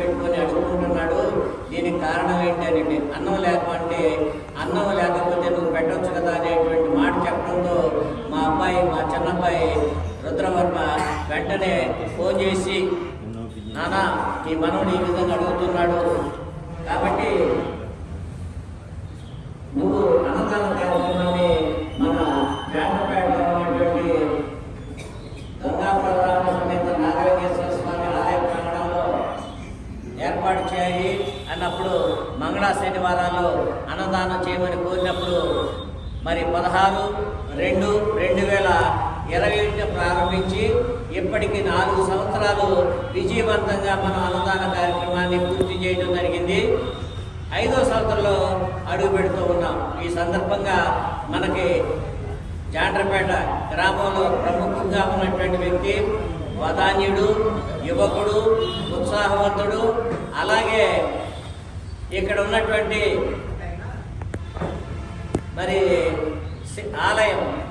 పెట్టుకొని అడుగుకుంటున్నాడు. దీనికి కారణం ఏంటంటే అన్నం లేకపోతే అన్నం లేకపోతే నువ్వు పెట్టొచ్చు కదా అనేటువంటి మాట చెప్పడంతో మా అబ్బాయి మా చిన్నబ్బాయి రుద్రవర్మ వెంటనే ఫోన్ చేసి నానా ఈ మనవుడు ఈ విధంగా అడుగుతున్నాడు. కాబట్టి నువ్వు అన్నదానం కార్యక్రమాన్ని మన జాగ్రత్తపేటలో ఉన్నటువంటి గంగాపురం సమేత నాగలింగేశ్వర స్వామి ఆలయ ప్రాంగణంలో ఏర్పాటు చేయాలి అన్నప్పుడు మంగళ శనివారాల్లో అన్నదానం చేయమని కోరినప్పుడు మరి పదహారు రెండు రెండు వేల ఇరవై ఒకటి ప్రారంభించి ఇప్పటికి నాలుగు సంవత్సరాలు విజయవంతంగా మనం అన్నదాన కార్యక్రమాన్ని పూర్తి చేయడం జరిగింది. ఐదో సంవత్సరంలో అడుగు పెడుతూ ఉన్నాం. ఈ సందర్భంగా మనకి జాండ్రపేట గ్రామంలో ప్రముఖంగా ఉన్నటువంటి వ్యక్తి వదాన్యుడు యువకుడు ఉత్సాహవంతుడు. అలాగే ఇక్కడ ఉన్నటువంటి మరి శి- ఆలయం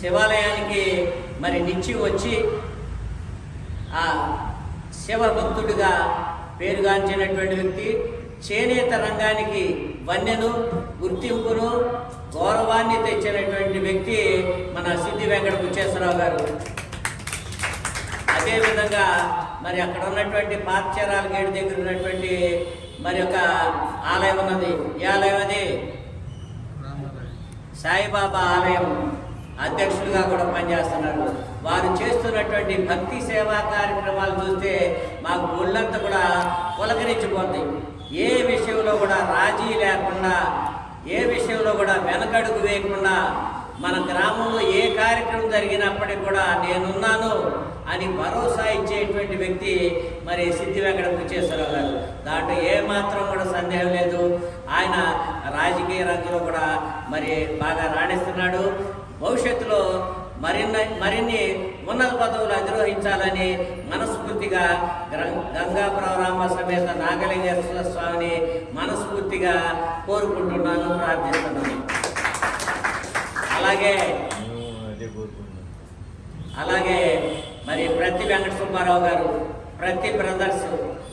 శివాలయానికి మరి నిచ్చి వచ్చి ఆ శివభక్తుడిగా పేరుగాంచినటువంటి వ్యక్తి. చేనేత రంగానికి వన్యను గుర్తింపును గౌరవాన్ని తెచ్చినటువంటి వ్యక్తి మన సిద్ధి వెంకట ముచ్చేశ్వరరావు గారు. అదేవిధంగా మరి అక్కడ ఉన్నటువంటి పాత్చరాల గేటు దగ్గర ఉన్నటువంటి మరి ఒక ఆలయం ఉన్నది. ఏ ఆలయం అది? సాయిబాబా ఆలయం. అధ్యక్షులుగా కూడా పనిచేస్తున్నారు. వారు చేస్తున్నటువంటి భక్తి సేవా కార్యక్రమాలు చూస్తే మాకు ఒళ్ళంతా కూడా పులకరించిపోతాయి. ఏ విషయంలో కూడా రాజీ లేకుండా ఏ విషయంలో కూడా వెనకడుగు వేయకుండా మన గ్రామంలో ఏ కార్యక్రమం జరిగినప్పటికీ కూడా నేనున్నాను అని భరోసా ఇచ్చేటువంటి వ్యక్తి మరి సిద్ధి వెంకట బుచ్చేశ్వరరావు గారు. దాంట్లో ఏమాత్రం కూడా సందేహం లేదు. ఆయన రాజకీయ రంగంలో కూడా మరి బాగా రాణిస్తున్నాడు. భవిష్యత్తులో మరిన్ని మరిన్ని ఉన్నత పదవులు అధిరోహించాలని మనస్ఫూర్తిగా గంగా ప్రవరామ రామ సమేత నాగలింగేశ్వర స్వామిని మనస్ఫూర్తిగా కోరుకుంటున్నాను ప్రార్థిస్తున్నాను. అలాగే అలాగే మరి ప్రతి వెంకట సుబ్బారావు గారు ప్రతి బ్రదర్స్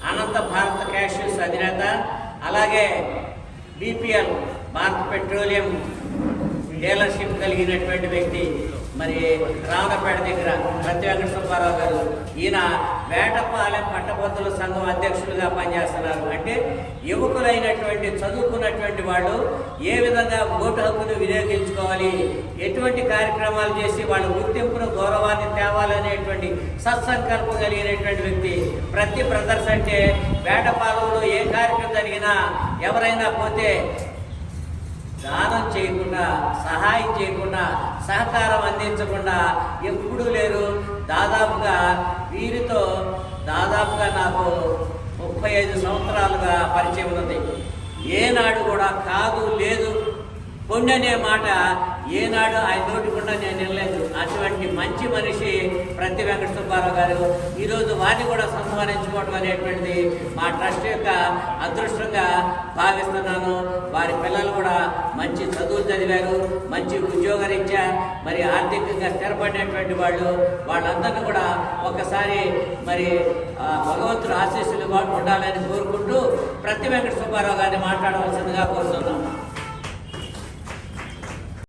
అనంత భారత క్యాష్యూస్ అధినేత అలాగే బీపీఎల్ భారత్ పెట్రోలియం డీలర్షిప్ కలిగినటువంటి వ్యక్తి మరి రావణపేట దగ్గర ప్రతి వెంకట సుబ్బారావు గారు ఈయన వేటపాలెం పట్టభద్రుల సంఘం అధ్యక్షులుగా పనిచేస్తున్నారు. అంటే యువకులైనటువంటి చదువుకున్నటువంటి వాళ్ళు ఏ విధంగా ఓటు హక్కును వినియోగించుకోవాలి ఎటువంటి కార్యక్రమాలు చేసి వాళ్ళ గుర్తింపును గౌరవాన్ని తేవాలనేటువంటి సత్సంకల్పం కలిగినటువంటి వ్యక్తి ప్రతి బ్రదర్స్ అంటే వేటపాలెంలో ఏ కార్యక్రమం జరిగినా ఎవరైనా పోతే దానం చేయకుండా సహాయం చేయకుండా సహకారం అందించకుండా ఎప్పుడూ లేరు. దాదాపుగా వీరితో దాదాపుగా నాకు ముప్పై ఐదు సంవత్సరాలుగా పరిచయం ఉంది. ఏనాడు కూడా కాదు లేదు. కొన్ని అనే మాట ఏనాడు ఆయన నోటి కూడా నేను వెళ్ళలేదు అటువంటి మంచి మనిషి ప్రతి వెంకట సుబ్బారావు గారు. ఈరోజు వారిని కూడా సన్మానించుకోవడం అనేటువంటిది మా ట్రస్ట్ యొక్క అదృష్టంగా భావిస్తున్నాను. వారి పిల్లలు కూడా మంచి చదువులు చదివారు మంచి ఉద్యోగరీత్యా మరి ఆర్థికంగా స్థిరపడినటువంటి వాళ్ళు వాళ్ళందరినీ కూడా ఒకసారి మరి భగవంతుడు ఆశీస్సులు ఉండాలని కోరుకుంటూ ప్రతి వెంకట సుబ్బారావు గారిని మాట్లాడవలసిందిగా కోరుతున్నాం